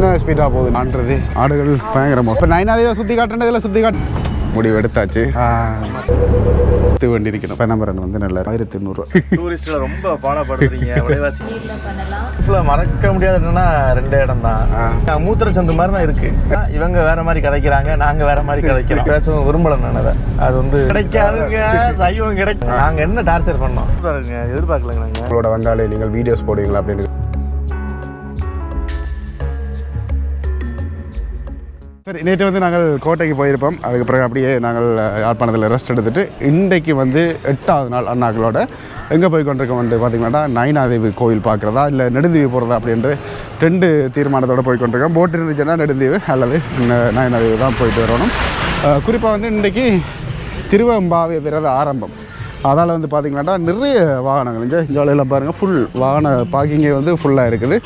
என்ன ஸ்பீடாக போகுது? நான்றது ஆடுகள் பயங்கர மோசம் இப்போ நைனாதேவை சுற்றி காட்டுறதுல சுற்றி காட்டு முடிவு எடுத்தாச்சு. எடுத்து வேண்டியிருக்கணும். நம்பர் வந்து நல்ல ஆயிரத்தி எண்ணூறுவா டூரிஸ்ட்ல ரொம்ப பாடப்படுறீங்க மறக்க முடியாத என்னன்னா ரெண்டு இடம் தான் மூத்திர சந்து மாதிரி தான் இருக்கு இவங்க வேற மாதிரி கதைக்கிறாங்க நாங்க வேற மாதிரி கதைக்கிறோம். பேசவும் விரும்பல நான் அதை. அது வந்து கிடைக்காதுங்க. சைவம் கிடைக்கும் நாங்க என்ன டார்ச்சர் பண்ணோம்? பாருங்க எதிர்பார்க்கலங்க நாங்க உங்களோட வந்தாலே நீங்கள் வீடியோஸ் போடுவீங்களா அப்படின்னு சரி நேற்று வந்து நாங்கள் கோட்டைக்கு போயிருப்போம். அதுக்கு பிறகு அப்படியே நாங்கள் யாழ்ப்பாணத்தில் ரெஸ்ட் எடுத்துட்டு இன்றைக்கு வந்து எட்டாவது நாள் அண்ணாக்களோட எங்கே போய் கொண்டிருக்கோம் வந்து பார்த்தீங்கன்னா நைனாதேவி கோயில் பார்க்குறதா இல்லை நெடுந்தீவு போகிறதா அப்படின்ட்டு ரெண்டு தீர்மானத்தோடு போய் கொண்டிருக்கோம். போட் இருந்துச்சுன்னா நெடுந்தீவு அல்லது ந- நயனாதேவி தான் போயிட்டு வரணும். குறிப்பாக வந்து இன்றைக்கி திருவம்பாவை விரத ஆரம்பம். அதால் வந்து பார்த்திங்கன்னா நிறைய வாகனங்கள் இங்கே ஜாலியில் பாருங்கள் ஃபுல் வாகன பார்க்கிங்கே வந்து ஃபுல்லாக இருக்குது.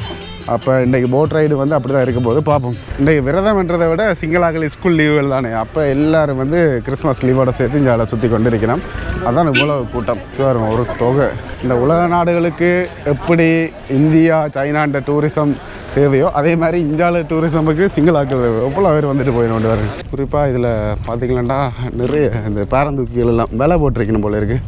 அப்போ இன்றைக்கி போட் ரைடு வந்து அப்படி தான் இருக்கும்போது பார்ப்போம். இன்றைக்கு விரதம்ன்றதை விட சிங்களாக்கள் ஸ்கூல் லீவுகள் தானே. அப்போ எல்லாரும் வந்து கிறிஸ்மஸ் லீவோட சேர்த்து இங்கே சுற்றி கொண்டு இருக்கிறோம் அதான் இவ்வளவு கூட்டம். வரும் ஒரு தொகை. இந்த உலக நாடுகளுக்கு எப்படி இந்தியா சைனான்ற டூரிசம் தேவையோ அதே மாதிரி இந்தியாவில் டூரிசமுக்கு சிங்களாக்கள் எவ்வளோ பேர் வந்துட்டு போயிடும் வருங்க குறிப்பாக இதில் பார்த்தீங்கன்னா நிறைய இந்த பேரந்தூக்கிகள் எல்லாம் விலை போட்டிருக்கணும் போல இருக்குது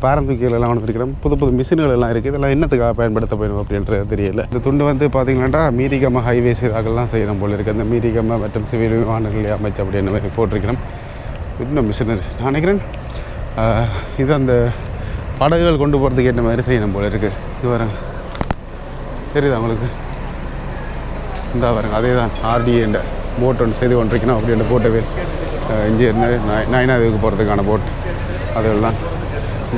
பாரம்பரியெல்லாம் எல்லாம் வந்துருக்கிறோம் புது புது மிஷின்கள் எல்லாம் இருக்குது. இதெல்லாம் என்னத்துக்காக பயன்படுத்த போயிடும் அப்படின்றது தெரியல. இந்த துண்டு வந்து பார்த்தீங்கன்னா மீரிகம ஹைவேஸ் இதாகலாம் செய்யணும் போல இருக்குது அந்த மீரிகம மற்றும் சிவில் விமானங்களை அமைச்சு அப்படின்னு மாதிரி போட்டிருக்கிறோம். இன்னும் மிஷினரிஸ் நான் நினைக்கிறேன். இது அந்த படகுகள் கொண்டு போகிறதுக்கு ஏற்ற மாதிரி செய்யணும் போல இருக்குது இது வரேன் தெரியுதா உங்களுக்கு? இந்த பாருங்க. அதே தான் ஆர்டிஏண்ட போட் ஒன்று செய்து கொண்டிருக்கணும் அப்படின்ற போட்டவே இங்கே இருந்து நய- நயனாதேவிக்கு போகிறதுக்கான போட் அதெல்லாம்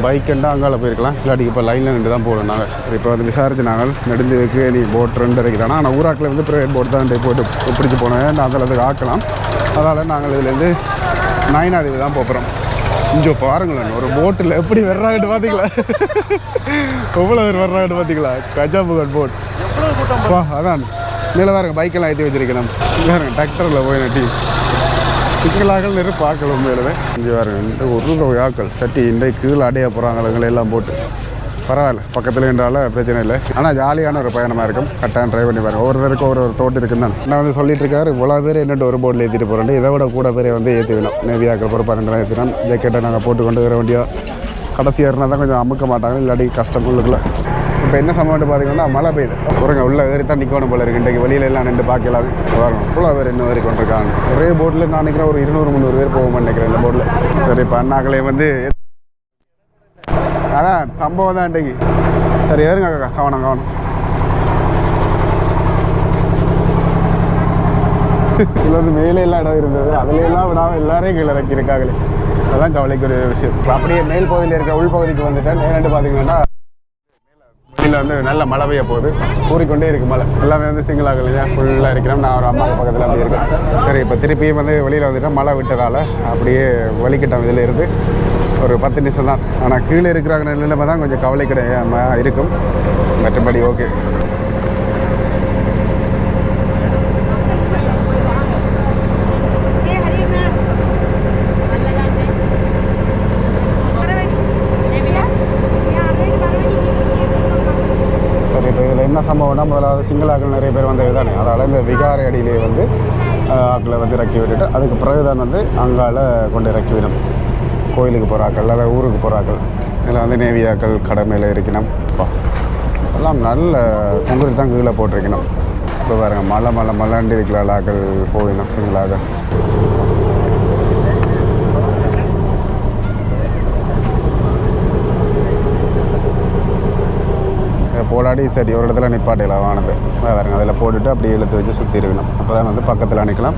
பைக்குண்டா அங்கால போயிருக்கலாம். இல்லாட்டி இப்போ லைனில் நின்று தான் போகணும் நாங்கள் இப்போ வந்து விசாரிச்சு நாங்கள் நெடுந்துக்கு நீ போட் ரெண்டு இருக்கிறானா ஆனால் ஊராக்கில் வந்து ப்ரைவேட் போட் தான் போட்டு பிடிச்சி போனேன். அதில் வந்து ஆக்கலாம். அதனால் நாங்கள் இதுலேருந்து நயனாதேவி தான் போகிறோம் இங்கே பாருங்களேன் ஒரு போட்டில் எப்படி வர்றாங்கன்னு பார்த்தீங்களா எவ்வளோ பேர் வர்றாங்கன்னு பார்த்தீங்களா கஜாபுகட் போட் வா அதான். மேலே பாருங்க பைக்கெல்லாம் ஏற்றி வச்சிருக்கணும் பாருங்க டிராக்டரில் போய் நட்டி சிக்கலாக்கள் நிறைய பார்க்கல உண்மையிலுமே. இங்கே பாருங்க இந்த ஒரு தொகை ஆக்கள் சட்டி இன்றைக்கு கீழே அடைய போகிறாங்களங்களை எல்லாம் போட்டு. பரவாயில்ல பக்கத்தில் என்றால பிரச்சனை இல்லை. ஆனால் ஜாலியான ஒரு பயணமாக இருக்கும். கரெக்டாக ட்ரைவ் பண்ணி பாருங்க. ஒவ்வொருத்தருக்கும் ஒரு ஒரு தோட்டு இருக்குன்னு தான். நான் வந்து சொல்லிட்டு இருக்காரு இவ்வளோ பேர் என்னட்டு ஒரு போர்டில் ஏற்றிட்டு போகிறேன் இதை விட கூட பேரை வந்து ஏற்றி வேணும் நேவியாக்கள் பொறுப்பு பன்னெண்டு ஏற்றினோம் ஜாக்கெட்டை நாங்கள் போட்டு கொண்டு வர வேண்டிய கடைசி ஏறினா தான் கொஞ்சம் அமுக்க மாட்டாங்க. இல்லாட்டி கஷ்டம் உள்ளுக்குள்ள. இப்போ என்ன சம்பவம்னு பார்த்தீங்கன்னா மழை பெய்யுது. குறைங்க உள்ள ஏறி தான் நிற்கணும் போல இருக்கு. இன்றைக்கு வெளியில எல்லாம் நின்று பார்க்கலாம் வரணும் இவ்வளோ பேர் இன்னும் ஏறி கொண்டிருக்காங்க ஒரே போட்டில் நான் நினைக்கிறேன் ஒரு இருநூறு முந்நூறு பேர் போவோம் நினைக்கிறேன் இந்த போட்டில் சரி இப்போ அண்ணாக்களே வந்து அதான் சம்பவம் தான் இன்றைக்கு. சரி ஏறுங்க அக்கா கவனம் கவனம். இதில் வந்து மேலே எல்லாம் இடம் இருந்தது. அதுல எல்லாம் விடாமல் எல்லாரையும் கீழே இறக்கியிருக்காங்களே. அதான் கவலைக்குரிய விஷயம். அப்படியே மேல் பகுதியில் இருக்கிற உள்பகுதிக்கு வந்துட்டேன். நேரண்டு பார்த்தீங்கன்னா கீழே வந்து நல்ல மழை பெய்ய போகுது. கூறிக்கொண்டே இருக்கு மழை. எல்லாமே வந்து சிங்கிளாக இல்லையா? ஃபுல்லாக இருக்கிறோம் நான் ஒரு அம்மாவுக்கு பக்கத்தில் அப்படி இருக்கேன் சரி இப்போ திருப்பியும் வந்து வெளியில் வந்துட்டேன் மழை விட்டதால் அப்படியே வலிக்கிட்டோம் இதில் இருந்து. ஒரு பத்து நிமிஷம் தான். ஆனால் கீழே இருக்கிறாங்க நிலைமை தான் கொஞ்சம் கவலை கிடையாம இருக்கும். மற்றபடி ஓகே சரி இப்போ இதில் என்ன சம்பவம்னா முதலாவது சிங்களாக்கள் நிறைய பேர் வந்தது தானே. அதனால் இந்த விகாரை அடியிலே வந்து ஆக்களை வந்து இறக்கி விட்டுட்டு அதுக்கு பிறகுதான் வந்து அங்கால கொண்டு இறக்கி விடும். கோயிலுக்கு போகிறாக்கள் அதாவது ஊருக்கு போகிறாக்கள் இதில் வந்து நேவியாக்கள் கடமையில் இருக்கணும். எல்லாம் நல்ல குங்குறி தான் கீழே போட்டிருக்கணும். இப்போ பாருங்கள் மலை மலை மலாண்டு இருக்கிற ஆக்கள் போயிடும் சிங்களாக. முன்னாடி சரி ஒரு இடத்துல நிப்பாட்டிக்கலாம் வானது பாருங்க அதில் போட்டுட்டு அப்படியே இழுத்து வச்சு சுற்றி இருக்கணும். அப்போ தான் வந்து பக்கத்தில் அணைக்கலாம்.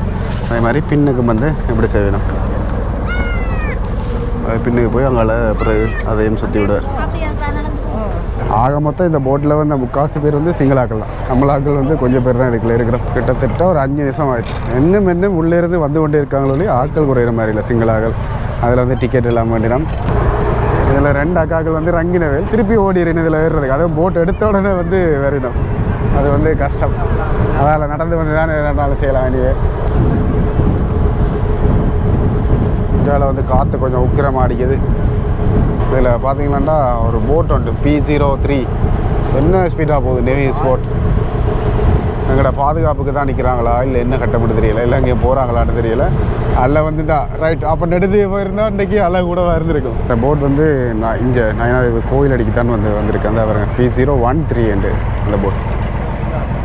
அதே மாதிரி பின்னுக்கு வந்து இப்படி செய்யணும்? பின்னுக்கு போய் அங்கால பிறகு அதையும் சுற்றி விடுவார். ஆக மொத்தம் இந்த போட்டில் வந்து முக்காசு பேர் வந்து சிங்களாக்கள் தான். நம்மளாக்கள் வந்து கொஞ்சம் பேர் தான் இதுக்குள்ளே இருக்கிறோம். கிட்டத்தட்ட ஒரு அஞ்சு நிமிஷம் ஆயிடுச்சு. இன்னும் இன்னும் உள்ளே இருந்து வந்து கொண்டே இருக்காங்களோ ஆட்கள் குறையிற மாதிரி இல்லை சிங்களாக்கள் அதில் வந்து டிக்கெட் இல்லாமல் வேண்டினோம். இதில் ரெண்டு அக்காக்கள் வந்து ரங்கினவேல் திருப்பி ஓடிடுறேன் இதில் ஏறுறதுக்கு. அதுவும் போட் எடுத்த உடனே வந்து வேறிடும் அது வந்து கஷ்டம். அதால் நடந்து வந்து தான் ரெண்டாலும் செய்யலாம் வேண்டியது. இந்தியாவில் வந்து காற்று கொஞ்சம் உக்கிரமாக அடிக்குது. இதில் பார்த்தீங்கன்னா ஒரு போட் உண்டு. பி ஜீரோ த்ரீ என்ன ஸ்பீடாக போகுது? நெவி ஸ்போர்ட் எங்கட பாதுகாப்புக்கு தான் நிற்கிறாங்களா இல்லை என்ன கட்டப்பட்டு தெரியல. இல்லை அங்கே போகிறாங்களான்னு தெரியல. அதில் வந்துட்டா ரைட் அப்போ நெடுது போயிருந்தா இன்றைக்கி அலை கூட இருந்திருக்கும் இந்த போட் வந்து நான் இங்கே நான் கோயில் அடிக்கத்தான் வந்து வந்திருக்கேன் அந்த பாருங்க B zero one three end அந்த போட்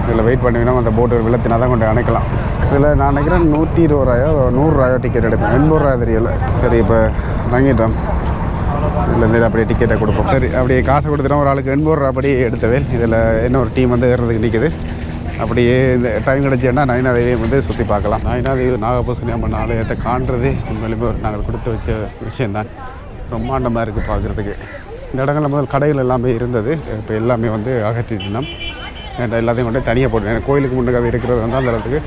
இதில் வெயிட் பண்ணிங்கன்னா அந்த போட்டு விளத்தினா தான் கொண்டு அணைக்கலாம். இதில் நான் நினைக்கிறேன் நூற்றி இருபது ரூபாயோ நூறுரூவாயோ டிக்கெட் எடுப்பேன். எண்பது ரூபாய் தெரியல. சரி இப்போ வாங்கிட்டோம். இதுலேருந்து அப்படியே டிக்கெட்டை கொடுப்போம். சரி அப்படியே காசு கொடுத்துட்டோம். ஒரு ஆளுக்கு எண்பது ரூபா படி எடுத்தவே இதில் இன்னொரு டீம் வந்து ஏறுறதுக்கு நிற்கிது அப்படியே இந்த டைம் கிடச்சேன்னா நயனாதேவியை வந்து சுற்றி பார்க்கலாம். நயனாதேவி நாகபூசணி அம்மன் ஆலயத்தை காண்றது உண்மையிலுமே நாங்கள் கொடுத்து வச்ச விஷயந்தான் பிரம்மாண்டமாக இருக்குது பார்க்குறதுக்கு. இந்த இடங்கள்ல முதல் கடைகள் எல்லாமே இருந்தது. இப்போ எல்லாமே வந்து அகற்றிட்டோம் எல்லாத்தையும் கொண்டு தனியாக போட்டு கோயிலுக்கு முன்னுக்கு இருக்கிறது வந்து அந்த இடத்துக்கு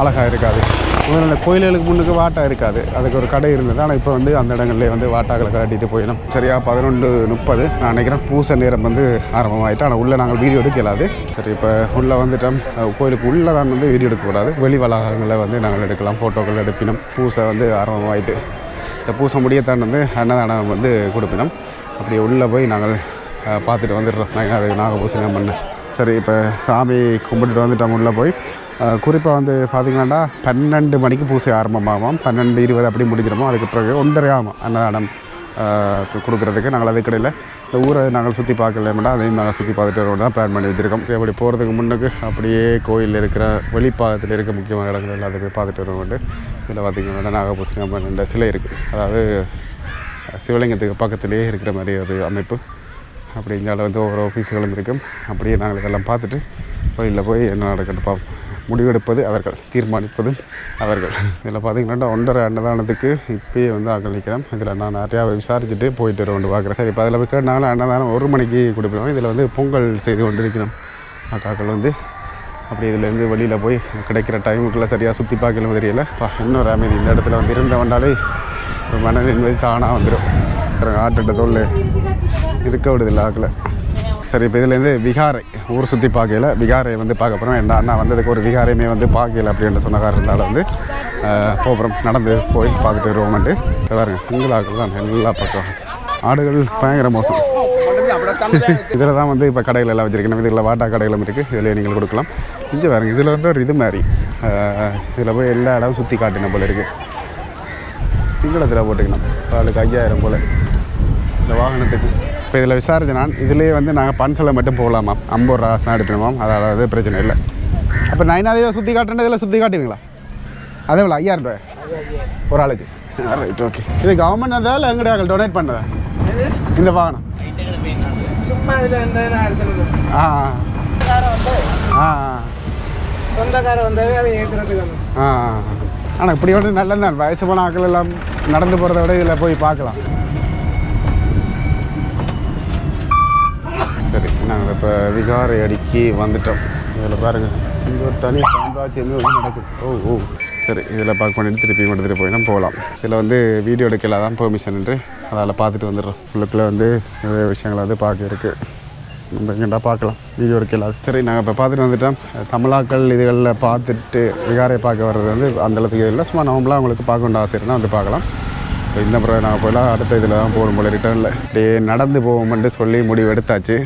அழகாக இருக்காது. முதல்ல கோயில்களுக்கு முன்னுக்கு வாட்டா இருக்காது. அதுக்கு ஒரு கடை இருந்தது. ஆனால் இப்போ வந்து அந்த இடங்கள்லேயே வந்து வாட்டாக்களை கட்டிட்டு போயிடும். சரியா பதினொன்று முப்பது நான் நினைக்கிறேன். பூச நேரம் வந்து ஆரம்பமாயிட்டு ஆனால் உள்ளே நாங்கள் வீடியோ எடுக்கலாது. சரி இப்போ உள்ளே வந்துட்டோம். கோயிலுக்கு உள்ளே தான் வந்து வீடியோ எடுக்கக்கூடாது வெளி வளாகங்களை வந்து நாங்கள் எடுக்கலாம். ஃபோட்டோக்கள் எடுப்பினோம். பூசை வந்து ஆரம்பமாயிட்டு இந்த பூசை முடியத்தான் வந்து அன்னதானம் வந்து கொடுப்பினோம். அப்படியே உள்ளே போய் நாங்கள் பார்த்துட்டு வந்துடுறோம். நாங்கள் அது நாகபூசணம் பண்ண. சரி இப்போ சாமி கும்பிட்டுட்டு வந்துட்டோம். உள்ளே போய். குறிப்பாக வந்து பார்த்திங்கன்னா பன்னெண்டு மணிக்கு பூசை ஆரம்பமாகும். பன்னெண்டு இருபது அப்படி முடிஞ்சிடுமோ அதுக்கு பிறகு ஒன்றரை ஆகும் அன்னதானம் கொடுக்குறதுக்கு. நாங்கள் அதுக்கிடையில் இந்த ஊரை நாங்கள் சுற்றி பார்க்கலாமடா அதையும் நாங்கள் சுற்றி பார்த்துட்டு வரோம் தான் பிளான் பண்ணி வச்சுருக்கோம் எப்படி அப்படி போகிறதுக்கு முன்னுக்கு அப்படியே கோயிலில் இருக்கிற வெளிப்பாகத்தில் இருக்க முக்கியமான இடங்கள் எல்லாத்துக்கும் பார்த்துட்டு வருவோம் இதில் பார்த்திங்கன்னா நாகபூசணி அம்மன் இந்த சிலை இருக்குது அதாவது சிவலிங்கத்துக்கு பக்கத்துலேயே இருக்கிற மாதிரி ஒரு அமைப்பு. அப்படி இங்கே வந்து ஒவ்வொரு ஆஃபீஸுகளும் இருக்கும். அப்படியே நாங்கள் இதெல்லாம் பார்த்துட்டு கோயிலில் போய் என்ன நடக்கட்டு பார்ப்போம். முடிவெடுப்பது அவர்கள் தீர்மானிப்பது அவர்கள். இதில் பார்த்தீங்கன்னா ஒன்றரை அன்னதானத்துக்கு இப்பயே வந்து ஆக்கள் இதில் நான் நிறையா விசாரிச்சுட்டு போயிட்டு வர பார்க்குறேன். சரி இப்போ அதில் போய் கேட்டாலும் அன்னதானம் ஒரு மணிக்கு கொடுப்போம். இதில் வந்து பொங்கல் செய்து கொண்டு இருக்கிறோம் அக்காக்கள் வந்து அப்படி இதுலேருந்து வெளியில் போய் கிடைக்கிற டைமுக்குள்ளே சரியாக சுற்றி பார்க்கலாம் தெரியல. இன்னொரு அமைதி. இந்த இடத்துல வந்து இருந்தவண்டாலே ஒரு மன நிம்மதி தானாக வந்துடும். ஆட்டுட்ட தொழில் இருக்க விடுதில்லை ஆக்கல. சரி இப்போ இதுலேருந்து விகாரை ஊர் சுற்றி பார்க்கல விகாரை வந்து பார்க்க போகிறோம் என்ன அண்ணா வந்ததுக்கு ஒரு விகாரையுமே வந்து பார்க்கல அப்படின்ற சொன்ன இருந்தாலும் வந்து போகிறோம் நடந்து போய் பார்த்துட்டு வருவோம்ட்டு இதை பாருங்க சிங்கிள் தான் எல்லா பக்கம். ஆடுகள் பயங்கர மோசம். இதில் தான் வந்து இப்போ கடைகள் எல்லாம் வச்சுருக்கேன் இதில் வாட்டா கடைகளும் இருக்குது இதில் நீங்கள் கொடுக்கலாம். இங்கே பாருங்க இதில் வந்து ஒரு இது மாதிரி. இதில் போய் எல்லா இடமும் சுற்றி காட்டின போல இருக்குது சிங்களத்தில் போட்டுக்கணும். அவளுக்கு ஐயாயிரம் போல். இந்த வாகனத்துக்கு. இப்போ இதில் விசாரிச்சு நான் இதுலேயே வந்து நாங்கள் பன்சலை மட்டும் போகலாமா? ஐம்பது ரூபா தான் எடுக்கணுமாம் அதாவது பிரச்சனை இல்லை. அப்போ நைனாதேவை சுற்றி காட்டுறது இதில் சுற்றி காட்டுவீங்களா? அதே போல் ஐயாயிரம் ரூபாய். ஒரு ஆளுக்கு. ரைட் ஓகே இது கவர்மெண்ட் வந்ததா இல்லை எங்கடைய டொனேட் பண்ணதா? இந்த வாகனம். சும்மா இதுல ஆ. ஆ. சொந்தக்கார வந்தாவே அதை ஏற்றுறதுக்கு வந்து ஆ. ஆனால் இப்படி ஒன்று நல்லது தான் வயசு போன ஆட்கள் எல்லாம் நடந்து போகிறத விட இதில் போய் பார்க்கலாம். சரி நாங்கள் இப்போ விகாரை அடிக்கி வந்துட்டோம். இதில் பாருங்கள் இங்கே ஒரு தனி சாம்ராஜ்யமே வந்து நடக்குது. ஓ ஓ. சரி இதில் பார்க் பண்ணிட்டு திருப்பி எடுத்துகிட்டு போய் தான் போகலாம் இதில் வந்து வீடியோ எடுக்கல தான் பெர்மிஷன் அதால் பார்த்துட்டு வந்துடுறோம். உள்ளுக்குள்ளே வந்து நிறைய விஷயங்கள் வந்து பார்க்க இருக்குது நம்ம எங்கேடா பார்க்கலாம் வீடியோ எடுக்கலாம் சரி நாங்கள் இப்போ பார்த்துட்டு வந்துட்டோம். தமிழாக்கள் இதுகளில் பார்த்துட்டு விகாரை பார்க்க வர்றது வந்து அந்த அளவுக்கு இல்லை. சும்மா நார்மலாக அவங்களுக்கு பார்க்க வேண்டிய ஆசை இருந்தால் வந்து பார்க்கலாம். இப்போ இந்த முறை நாங்கள் போயலாம் அடுத்த இதில் தான் போகணும் போல ரிட்டர்னில் அப்படியே நடந்து போவோம்னு சொல்லி முடிவு எடுத்தாச்சு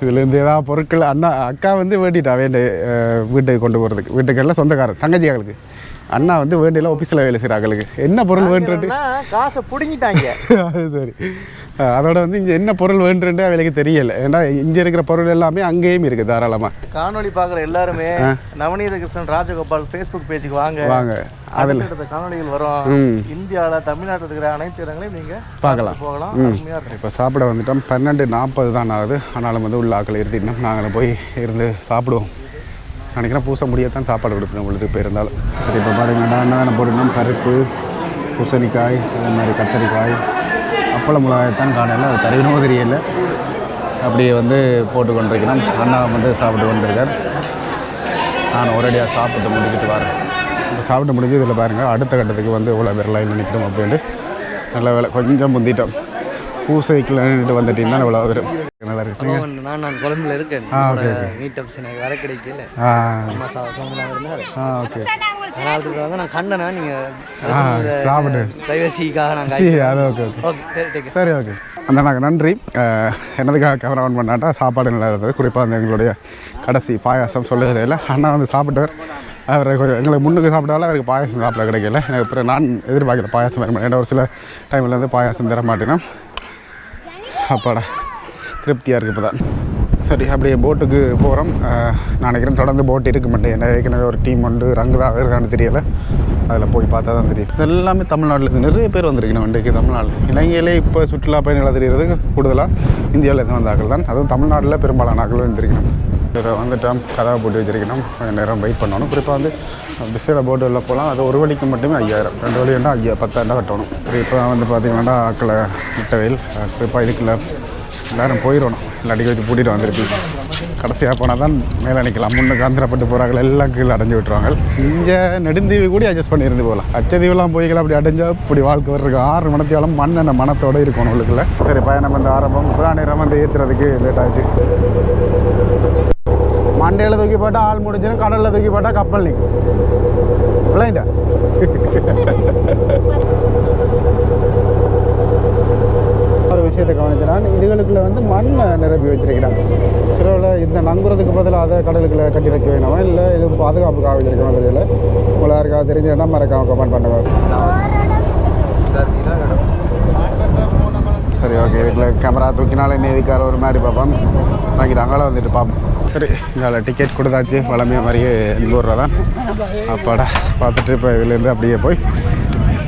இதுலேருந்து ஏதாவது பொருட்கள் அண்ணா அக்கா வந்து வேண்டிட்டா வேண்டு வீட்டுக்கு கொண்டு போகிறதுக்கு வீட்டுக்கு எல்லாம் சொந்தக்காரர் தங்கச்சி அவளுக்கு அண்ணா வந்து வேண்டியெல்லாம் ஆஃபீஸில் வேலை செய்கிற ஆக்களுக்கு என்ன பொருள் வேண்டுறது காசை பிடுங்கிட்டாங்க. அது சரி. அதோட வந்து இங்கே என்ன பொருள் வேண்டுன்ட்டு அவளுக்கு தெரியல. ஏன்னா இங்கே இருக்கிற பொருள் எல்லாமே அங்கேயும் இருக்குது தாராளமாக காணொளி பார்க்குற எல்லாருமே நவநீத கிருஷ்ணன் ராஜகோபால் ஃபேஸ்புக் பேஜுக்கு வாங்க. வாங்க. அதில். காணொளிகள் வரும். இந்தியாவில் தமிழ்நாட்டில் இருக்கிற அனைத்து இடங்களையும் நீங்க பார்க்கலாம். போகலாம். இப்போ சாப்பிட வந்துட்டோம். பன்னெண்டு நாற்பது தான் ஆகுது. ஆனாலும் வந்து உள்ள ஆக்கள் இருத்திட்டோம் நாங்களும் போய் இருந்து சாப்பிடுவோம். நினைக்கிறேன் பூச முடியத்தான் சாப்பாடு கொடுப்போம் உங்களுக்கு இப்போ இருந்தாலும். சரி இப்போ பார்த்தீங்கன்னா என்னென்ன போட்டுட்டோம் பருப்பு பூசணிக்காய் அதே மாதிரி கத்தரிக்காய். அப்பள மிளகாயத்தான் காணல அது தருவினோ தெரியல. அப்படியே வந்து போட்டு கொண்டிருக்கிறோம் அண்ணா வந்து சாப்பிட்டு கொண்டிருக்கார். நான் ஒரேடியாக சாப்பிட்டு முடிக்கிட்டு வரேன். இப்போ சாப்பிட்டு முடிஞ்சு இதில் பாருங்கள் அடுத்த கட்டத்துக்கு வந்து இவ்வளோ பேர் லைன் நிற்கிறோம் அப்படின்ட்டு நல்ல வேலை கொஞ்சம் முந்திட்டோம். பூசைக்குள்ள நின்றுட்டு வந்துட்டீங்கன்னா இவ்வளோ பேர் நல்லா இருக்கு நான் நான் கொழம்புல இருக்கேன். ஆ ஓகே மீட் அப்ஸ் எனக்கு வர கிடைக்கல. ஆ. அம்மா சோமனாக இருந்தார். ஆ ஓகே. அதனால வந்து நான் கண்டனா நீங்க ஆ சாப்பிடு. பிரைவசிக்காக நான் சரி அது ஓகே ஓகே. ஓகே சரி டேக் சரி ஓகே. அந்த நாங்கள் நன்றி என்னதுக்காக கேமரா ஆன் பண்ணாட்டா சாப்பாடு நல்லா இருந்தது. குறிப்பாக வந்து எங்களுடைய கடைசி பாயாசம் சொல்லுவதே இல்லை. அண்ணா வந்து சாப்பிட்டவர் அவர் கொஞ்சம் எங்களுக்கு முன்னுக்கு சாப்பிட்டாலும் அவருக்கு பாயாசம் சாப்பிட கிடைக்கல. எனக்கு அப்புறம் நான் எதிர்பார்க்குற பாயாசம் வர மாட்டேன் ஒரு சில டைமில் வந்து பாயாசம் தர மாட்டேன்னா அப்பாடா திருப்தியாக இருக்குது இப்போ தான் சரி அப்படியே போட்டுக்கு போகிறோம் நான் நினைக்கிறேன் தொடர்ந்து போட் இருக்க மாட்டேன். என்ன ஏற்கனவே ஒரு டீம் உண்டு ரங்குதான் இருக்கான்னு தெரியலை. அதில் போய் பார்த்தா தான் தெரியும். இது எல்லாமே தமிழ்நாட்டில் நிறைய பேர் வந்திருக்கணும் இன்றைக்கு தமிழ்நாடு இலங்கையிலே இப்போ சுற்றுலா பயணிகளாக தெரிகிறது கூடுதலாக இந்தியாவில் இருந்து வந்தாக்கள் தான். அதுவும் தமிழ்நாட்டில் பெரும்பாலான ஆக்கள் வந்திருக்கணும். வந்துட்டோம் கதவை போட்டு வச்சிருக்கணும். கொஞ்சம் நேரம் வெயிட் பண்ணணும். குறிப்பாக வந்து பிஸியில் போட்டு உள்ள போகலாம் அது ஒரு வழிக்கு மட்டுமே ஐயாயிரம். ரெண்டு வழி ஐயா பத்தாயிரம் கட்டணும். குறிப்பாக வந்து பார்த்தீங்கன்னா ஆக்களை முட்டவேல் குறிப்பாக இதுக்குள்ள எல்லோரும் போயிடணும். இல்லாட்டி வச்சு பூட்டிட்டு வந்திருப்பீங்க கடைசியாக போனால் தான் மேலே நிற்கலாம் முன்னே காந்திரப்பட்டு போகிறாங்க எல்லாம் கீழே அடைஞ்சு விட்டுருவாங்க இங்கே நெடுந்தீவு கூட அட்ஜஸ்ட் பண்ணியிருந்து போகலாம் அச்சதீவுலாம் போய்க்கலாம் அப்படி அடைஞ்சால் இப்படி வாழ்க்கை வர்றதுக்கு ஆறு மணத்தியாலும் மண்ணெண்ண மனத்தோடு இருக்கணும் உங்களுக்குள்ள சரி பயணம் வந்து ஆரம்பம். புறா நேரம் வந்து ஏற்றுறதுக்கு லேட் ஆகிட்டு மண்டையில் தூக்கி போட்டால் ஆள் முடிஞ்சிடும் கடலில் தூக்கி போட்டால் கப்பல் நிற்கும் பிள்ளைண்டா ஒரு விஷயத்தை கவனிக்கிறான் இதுகளுக்குள்ள வந்து மண் நிரப்பி வச்சிருக்கிறாங்க. சிலவில் இந்த நங்குறதுக்கு பதிலாக அதை கடலுக்குள்ள கட்டி வைக்க வேணாமா? இல்லை இது பாதுகாப்புக்காக வச்சிருக்கணும் தெரியல. உங்களை யாருக்காவது தெரிஞ்சதுன்னா மறக்காம கமெண்ட் பண்ணுங்க. சரி ஓகே இதுக்குள்ள கேமரா தூக்கினாலே நேவிக்கார ஒரு மாதிரி பார்ப்போம். வாங்கிட்டு அங்கால வந்துட்டு பார்ப்போம். சரி இங்கே டிக்கெட் கொடுத்தாச்சு. வளமையாக மாதிரியே எண்பது தான். அப்பாடா பார்த்துட்டு இப்போ இதுலேருந்து அப்படியே போய்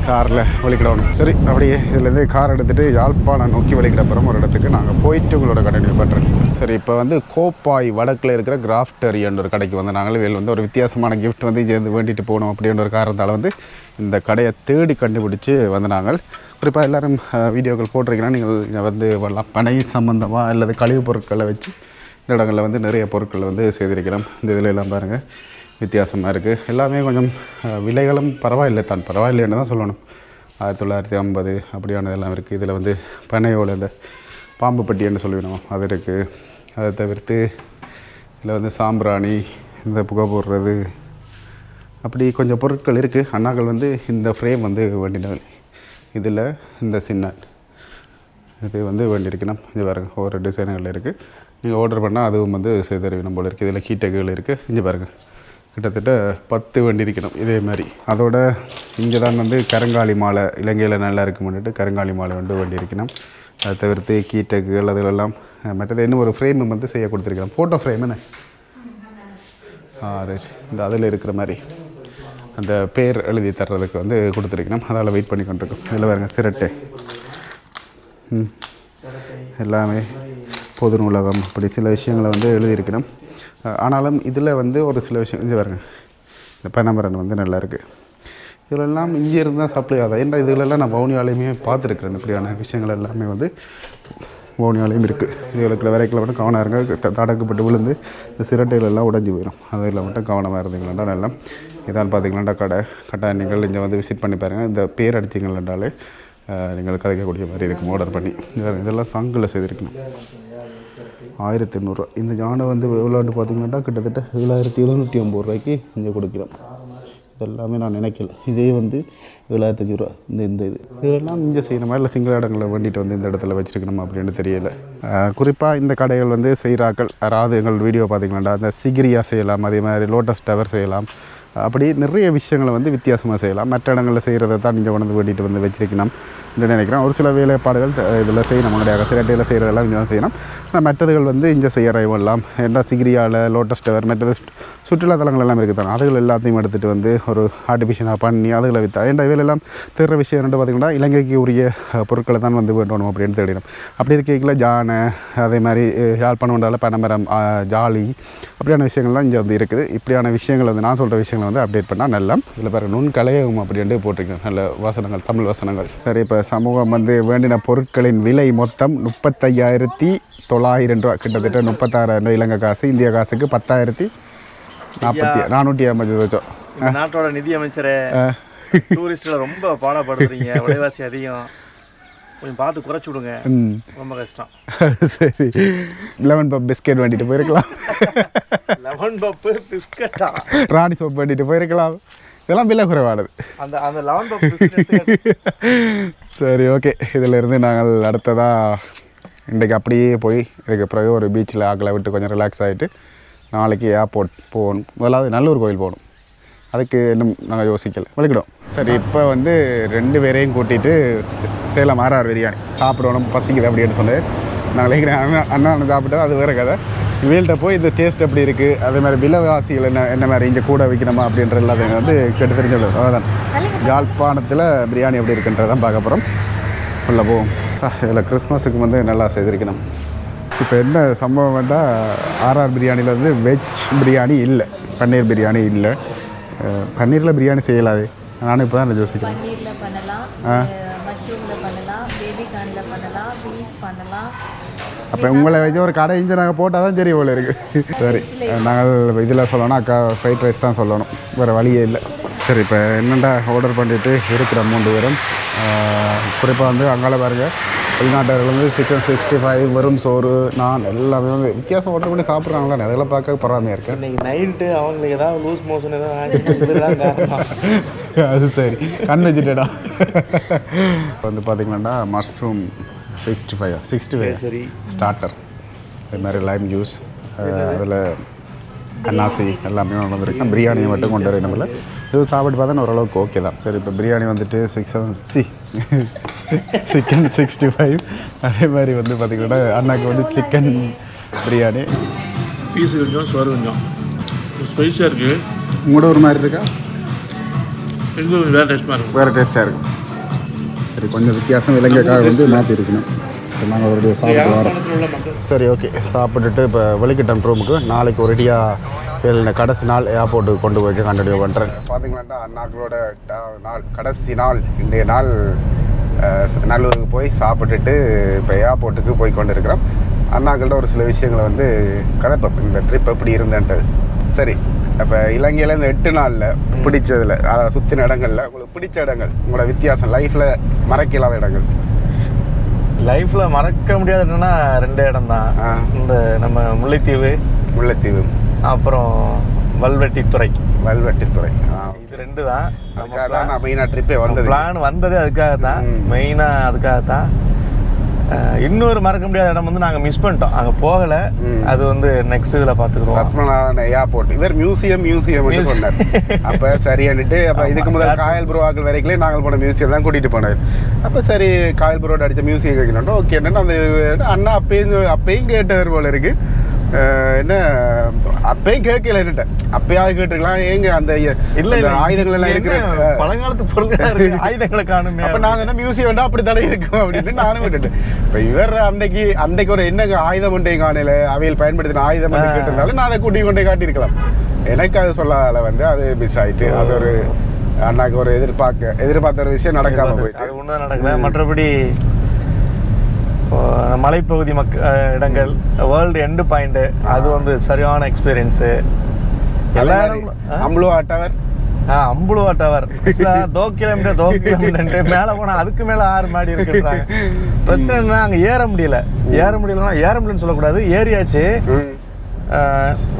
காரில் வலிக்கிடணும் சரி அப்படியே இதுலேருந்து கார் எடுத்துகிட்டு யாழ்ப்பாணம் நோக்கி வலிக்கிட போகிறோம் ஒரு இடத்துக்கு நாங்கள் போயிட்டு உங்களோட கண்டினியூ பண்ணுறேன் சரி இப்போ வந்து கோப்பாய் வடக்கில் இருக்கிற கிராஃப்டரின்ற ஒரு கடைக்கு வந்து நாங்கள் வெளியில் வந்து ஒரு வித்தியாசமான கிஃப்ட் வந்து இங்கேருந்து வேண்டிட்டு போகணும் அப்படின்ற ஒரு காரணத்தால் வந்து இந்த கடையை தேடி கண்டுபிடிச்சி வந்து நாங்கள் குறிப்பாக எல்லோரும் வீடியோக்கள் போட்டிருக்கிறேன். நீங்கள் வந்து பனை சம்மந்தமாக அல்லது கழிவுப் பொருட்களை வச்சு இந்த இடங்களில் வந்து நிறைய பொருட்கள் வந்து செய்திருக்கிறோம் இந்த இதில் எல்லாம் பாருங்கள் வித்தியாசமாக இருக்குது எல்லாமே கொஞ்சம் விலைகளும் பரவாயில்லை தான். பரவாயில்லைன்னு தான் சொல்லணும். ஆயிரத்தி தொள்ளாயிரத்தி ஐம்பது அப்படியானதெல்லாம் இருக்குது இதில் வந்து பனையோட இந்த பாம்பு பட்டின்னு சொல்லிவிடும் அது இருக்குது அதை தவிர்த்து இதில் வந்து சாம்பிராணி இந்த புகை போடுறது அப்படி கொஞ்சம் பொருட்கள் இருக்குது அண்ணாக்கள் வந்து இந்த ஃப்ரேம் வந்து வேண்டினாங்க இதில் இந்த சின்ன இது வந்து வேண்டியிருக்கணும். இது வேறு ஒவ்வொரு டிசைன்கள் இருக்குது நீங்கள் ஆர்டர் பண்ணால் அதுவும் வந்து செய்து தருவினம் போல இருக்குது இதில் ஹீட்டகுகள் இருக்குது இங்கே பாருங்கள் கிட்டத்தட்ட பத்து வண்டியிருக்கணும் இதே மாதிரி. அதோட இங்கே தான் வந்து கருங்காலி மாலை இலங்கையில் நல்லா இருக்குமென்னுட்டு கருங்காலி மாலை வந்து வண்டி இருக்கணும். அதை தவிர்த்து கீட்டகுகள் அதிலெல்லாம் மற்றது இன்னும் ஒரு ஃப்ரேமும் வந்து செய்ய கொடுத்துருக்கலாம் ஃபோட்டோ ஃப்ரேம் என்ன? ஆ ரைட் இந்த அதில் இருக்கிற மாதிரி. அந்த பேர் எழுதி தர்றதுக்கு வந்து கொடுத்துருக்கணும். அதால் வெயிட் பண்ணி கொண்டிருக்கோம். இதில் பாருங்கள் சிரட்டு. ம். எல்லாமே பொது நூலகம் அப்படி சில விஷயங்களை வந்து எழுதியிருக்கணும். ஆனாலும் இதில் வந்து ஒரு சில விஷயம் இது பாருங்க. இந்த பனமரன் வந்து நல்லா இருக்குது இதிலெல்லாம் இங்கே இருந்தால் தான் சப்ளை ஆகுது ஏன்னா இதுகளெல்லாம் நான் வவுனியாலையுமே பார்த்துருக்குறேன். இப்படியான விஷயங்கள் எல்லாமே வந்து வவுனியாலையும் இருக்குது இதுகளுக்கு வரைக்கில் மட்டும் கவனம் இருங்க. தடக்கப்பட்டு விழுந்து இந்த சிரட்டைகள் எல்லாம் உடைஞ்சு போயிடும் அதில் மட்டும் கவனமாக இருந்தீங்களா நல்லா. இதான் பார்த்தீங்களாண்டா கடை. கட்டாயம் நீங்கள் இங்கே வந்து விசிட் பண்ணி பாருங்கள் இந்த பேர் அடிச்சிங்களாண்டாலே நீங்கள் கதைக்கக்கூடிய மாதிரி இருக்கும். ஆர்டர் பண்ணி. இதெல்லாம் சங்கில் செய்திருக்கணும். ஆயிரத்தி எண்ணூறுரூவா இந்த யானை வந்து எவ்வளோன்னு பார்த்தீங்கன்னா கிட்டத்தட்ட ஏழாயிரத்தி எழுநூற்றி ஐம்பது ரூபாய்க்கு இங்கே கொடுக்குறோம். இதெல்லாமே நான் நினைக்கல. இதே வந்து ஏழாயிரத்தி அஞ்சு ரூபா. இந்த இந்த இது. இதெல்லாம் இங்கே செய்யணுமா இல்லை. சிங்கள இடங்களை வேண்டிட்டு வந்து இந்த இடத்துல வச்சுருக்கணுமா அப்படின்னு தெரியல. குறிப்பாக இந்த கடைகள் வந்து செய்கிறாக்கள் அதாவது எங்கள் வீடியோ பார்த்தீங்கன்னா அந்த சிகிரியா செய்யலாம் அதே மாதிரி லோட்டஸ் டவர் செய்யலாம். அப்படி நிறைய விஷயங்களை வந்து வித்தியாசமாக செய்யலாம். மற்ற இடங்களில் செய்கிறத தான் நீங்கள் கொண்டு வேண்டிட்டு வந்து வச்சிருக்கணும். என்று நினைக்கிறேன். ஒரு சில வேலைப்பாடுகள் இதில் செய்யணும். கிடையாது சிரட்டையில் செய்கிறதெல்லாம் இங்கே தான் செய்யணும். மற்றதுகள் வந்து இங்கே செய்கிற எல்லாம். என்ன சிகிரியாவில் லோட்டஸ் டவர் மற்றது சுற்றுலா சுற்றுலாத்தலங்கள் எல்லாம் இருக்குது தானே. அதுகள் எல்லாத்தையும் எடுத்துகிட்டு வந்து ஒரு ஆர்டிஃபிஷியலாக பண்ணி அதுகளை விற்றா ஏன்டா இவையெல்லாம் தேடுற விஷயம் ரெண்டு பார்த்தீங்கன்னா இலங்கைக்கு உரிய பொருட்களை தான் வந்து வேண்டணும் அப்படின்னு தேடிடும் அப்படி இருக்கையில் ஜானை அதே மாதிரி யாழ்ப்பாணம் உண்டால பனமரம் ஜாலி அப்படியான விஷயங்கள்லாம் இங்கே வந்து இருக்குது. இப்படியான விஷயங்கள் வந்து நான் சொல்கிற விஷயங்களை வந்து அப்டேட் பண்ணால் நல்லா இதில் பாருங்க நுண் கலையகம் அப்படின்ட்டு போட்டிருக்கேன் நல்ல வசனங்கள் தமிழ் வசனங்கள். சரி இப்போ சமூகம் வந்து வேண்டின பொருட்களின் விலை மொத்தம் முப்பத்தையாயிரத்தி தொள்ளாயிரம் ரூபா கிட்டத்தட்ட முப்பத்தாறாயிரம் ரூபா இலங்கை காசு இந்திய காசுக்கு பத்தாயிரத்தி நாற்பத்தி நானூற்றி ஐம்பது இந்த நாட்டோட நிதி அமைச்சரை டூரிஸ்ட்ல ரொம்ப பாடப்படுறீங்க விலைவாசி அதிகம். கொஞ்சம் பார்த்து குறைச்சி விடுங்க. ரொம்ப கஷ்டம். சரி. லெமன் பப் பிஸ்கெட் வேண்டிட்டு போயிருக்கலாம். லெமன் பப்பு பிஸ்கட்டா ராணி சோப் வேண்டிட்டு போயிருக்கலாம். இதெல்லாம் விலை குறைவானது. அந்த அந்த லெமன் பப் சரி ஓகே இதிலிருந்து நாங்கள் அடுத்ததாக இன்றைக்கு அப்படியே போய் இதுக்கு பிறகு ஒரு பீச்சில் ஆக்களை விட்டு கொஞ்சம் ரிலாக்ஸ் ஆகிட்டு நாளைக்கு ஏர்போர்ட் போகணும். முதலாவது நல்லூர் கோயில் போகணும். அதுக்கு இன்னும் நாங்கள் யோசிக்கல. விளக்கிடும். சரி இப்போ வந்து ரெண்டு பேரையும் கூட்டிகிட்டு சேலம் ஆர்ஆர் பிரியாணி. சாப்பிடணும் பசிக்குது அப்படின்னு சொன்னேன். நாங்கள் நினைக்கிறேன் அண்ணா அண்ணா சாப்பிட்டது அது வேறு கதை. இவங்கள்ட்ட போய் இந்த டேஸ்ட் எப்படி இருக்குது அதே மாதிரி விலைவாசிகள் என்ன என்ன மாதிரி இங்கே கூட வைக்கணுமா அப்படின்ற எல்லாத்தையும் வந்து கேட்டு தெரிஞ்சுள்ளது அதான் யாழ்ப்பாணத்தில் பிரியாணி எப்படி இருக்குன்றதான் பார்க்க போகிறோம் உள்ள போவோம். இதில் கிறிஸ்மஸுக்கு வந்து நல்லா செய்திருக்கணும் இப்போ என்ன சம்பவம் வேண்டால் ஆர்ஆர் பிரியாணியில் வந்து வெஜ் பிரியாணி இல்லை பன்னீர் பிரியாணி இல்லை. பன்னீரில் பிரியாணி செய்யலாது. நானும் இப்போ தான் யோசிக்கிறேன். அப்போ உங்களை வச்சு ஒரு கடை இஞ்சி நாங்கள் போட்டால் தான் சரி இவ்வளோ இருக்குது சரி நாங்கள் இதில் சொல்லணும் அக்கா ஃப்ரைட் ரைஸ் தான் சொல்லணும். வேறு வழியே இல்லை. சரி இப்போ என்னென்னா ஆர்டர் பண்ணிட்டு இருக்கிற மூன்று பேரும். குறிப்பாக வந்து அங்கால பாருங்க. வெளிநாட்டவர்கள் வந்து சிக்கன் சிக்ஸ்டி ஃபைவ் வெறும் சோறு நான் எல்லாமே வந்து வித்தியாசம் ஆர்டர் பண்ணி சாப்பிட்றாங்களா? அதெல்லாம் பார்க்க பொறாமையாக இருக்கேன். இன்னைக்கு நைட்டு அவங்களுக்கு ஏதாவது லூஸ் மோஷன் ஏதாவது. அது சரி. கண் வச்சுட்டேடா. வந்து பார்த்தீங்கன்னா mushroom sixty five sixty five சரி. ஸ்டார்டர் இது மாதிரி லைம் ஜூஸ் அதில் அன்னாசி எல்லாமே வந்திருக்கு. பிரியாணியை மட்டும் கொண்டு வரேன் நம்மள இது சாப்பிட்டு பார்த்தா ஓரளவுக்கு ஓகே தான். சரி இப்போ பிரியாணி வந்துட்டு six seven C chicken sixty five அதே மாதிரி வந்து பார்த்திங்கன்னா அண்ணாக்கு வந்து சிக்கன் பிரியாணி. பீஸ் கொஞ்சம் சோறு கொஞ்சம். ஸ்பைஸியாக இருக்குது உங்களோட ஒரு மாதிரி இருக்கா? கொஞ்சம் வேறு டேஸ்ட்டாக இருக்கும்? வேறு டேஸ்ட்டாக இருக்கும். சரி கொஞ்சம் வித்தியாசம் இலங்கைக்காக வந்து மாற்றி இருக்கணும் நாங்கள் சாப்பிட்டு வரோம். உள்ள மக்கள். சரி ஓகே சாப்பிட்டுட்டு இப்போ வெளிக்கிட்டேன் ரூமுக்கு நாளைக்கு ஒரேடியாக கடைசி நாள் ஏர்போர்ட்டுக்கு கொண்டு போய்ட்டு கண்டினியூ பண்ணுறேன் பார்த்தீங்கன்னா அண்ணாக்களோட ட- நாள் கடைசி நாள். இன்றைய நாள் நல்லூருக்கு போய் சாப்பிட்டுட்டு இப்போ ஏர்போர்ட்டுக்கு போய் கொண்டு இருக்கிறோம் அண்ணாக்கள்ட்ட ஒரு சில விஷயங்களை வந்து கதைப்போம். இந்த ட்ரிப் எப்படி இருந்தேன்ட்டு. சரி இப்போ இலங்கையில் இந்த எட்டு நாளில் பிடிச்சதில் அதாவது சுற்றின இடங்களில் உங்களுக்கு பிடிச்ச இடங்கள் உங்களோட வித்தியாசம் லைஃப்பில் மறக்க இடங்கள். லைஃப்ல மறக்க முடியாத இடம்னா ரெண்டு இடம் தான். இந்த நம்ம முல்லைத்தீவு முல்லைத்தீவு. அப்புறம் வல்வெட்டித்துறை. வல்வெட்டித்துறை. இது ரெண்டு தான் மெயினாக ட்ரிப்பே வந்தது. பிளான் வந்ததே அதுக்காக தான். மெயினாக அதுக்காக தான் இன்னொரு மறக்க முடியாத இடம் வந்து நாங்கள் மிஸ் பண்ணிட்டோம். அங்கே போகலை. அது வந்து நெக்ஸ்ட் இதில் பார்த்துக்குறோம் பத்மநாபன் ஏர்போர்ட் இவர் மியூசியம் மியூசியம் சொன்னார். அப்ப சரியானிட்டு அப்ப இதுக்கு முதல் காயல் புரோவாக்கள் வரைக்கும் நாங்கள் போன மியூசியம் தான் கூட்டிட்டு போனார் அப்ப சரி காயல் புரோட அடிச்ச மியூசியம் கேட்கணும் ஓகே என்னன்னா அந்த அண்ணா அப்பயும் அப்பயும் கேட்டவர் போல இருக்கு. என்ன அப்பயும் கேட்கல என்னட்ட அப்பயாவது கேட்டிருக்கலாம். ஏங்க அந்த இல்ல இல்ல ஆயுதங்கள் எல்லாம் என்ன இருக்கிற பழங்காலத்து இருக்கு. ஆயுதங்களை காணுமே. அப்ப நாங்க என்ன மியூசியம் வேண்டாம் அப்படி தானே இருக்கும் அப்படின்னு நானும் விட்டுட்டேன் இப்ப இவர் அன்னைக்கு அன்னைக்கு ஒரு என்ன ஆயுதம் ஒன்றை காணையில அவையில் பயன்படுத்தின ஆயுதம் ஆ. கேட்டிருந்தாலும் நான் அதை கூட்டி கொண்டே காட்டியிருக்கலாம். எனக்கு அது சொல்லாத வந்து அது மிஸ் ஆயிட்டு அது ஒரு அண்ணாக்கு ஒரு எதிர்பார்க்க எதிர்பார்த்த ஒரு விஷயம் நடக்காம போயிட்டு. அது ஒன்றும் நடக்கல. மற்றபடி மலைப்பகுதி மக் இடங்கள் வேர்ல்டு எண்டு பாயிண்ட் அது வந்து சரியான எக்ஸ்பீரியன்ஸு எல்லா இடங்களும் ஆ? அம்பளுவா டவர் ஆ Ambuluwawa tower two kilometre two kilometre மேலே போனால் அதுக்கு மேலே ஆறு மாடி இருக்குன்றாங்க. பிரச்சனை என்னன்னா அங்கே ஏற முடியல. ஏற முடியலன்னா ஏற முடியலன்னு சொல்லக்கூடாது. ஏறியாச்சு.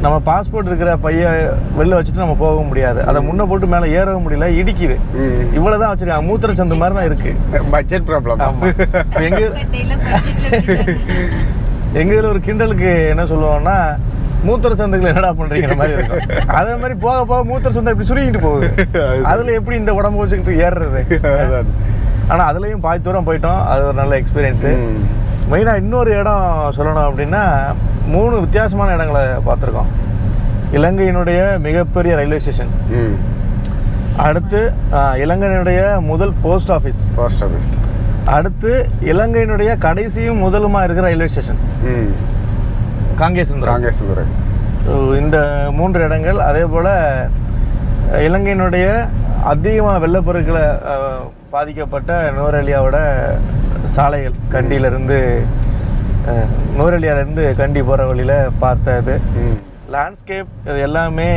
நம்ம பாஸ்போர்ட் இருக்கிற பைய வெளில வச்சுட்டு நம்ம போக முடியாது. அதை முன்ன போட்டு மேலே ஏறவும் முடியல இடிக்குது. இவ்வளவுதான் வச்சிருக்காங்க மூத்திர சந்து மாதிரி தான் இருக்கு. பட்ஜெட் ப்ராப்ளம் எங்க எங்க இதுல ஒரு கிண்டலுக்கு என்ன சொல்லுவோம்னா மூத்திர சந்துகள் என்னடா பண்றீங்கிற மாதிரி இருக்கும். அதே மாதிரி போக போக மூத்திர சந்தை இப்படி சுருங்கிட்டு போகுது. அதுல எப்படி இந்த உடம்பு வச்சுக்கிட்டு ஏறுறது? ஆனா அதுலயும் பாதி தூரம் போயிட்டோம். அது ஒரு நல்ல எக்ஸ்பீரியன்ஸு. மெயினாக இன்னொரு இடம் சொல்லணும் அப்படின்னா மூணு வித்தியாசமான இடங்களை பார்த்துருக்கோம். இலங்கையினுடைய மிகப்பெரிய ரயில்வே ஸ்டேஷன். ம். அடுத்து இலங்கையினுடைய முதல் போஸ்ட் ஆஃபீஸ். Post office. அடுத்து இலங்கையினுடைய கடைசியும் முதலுமா இருக்கிற ரயில்வே ஸ்டேஷன். ம். காங்கேசந்துரம் So, இந்த மூன்று இடங்கள் அதே போல் இலங்கையினுடைய அதிகமாக வெள்ளப்பொருட்களை பாதிக்கப்பட்ட நூரலியாவோட சாலைகள் கண்டியிலேருந்து நூரலியாவிலேருந்து கண்டி போகிற வழியில் பார்த்தது ம். லேண்ட்ஸ்கேப் இது எல்லாமே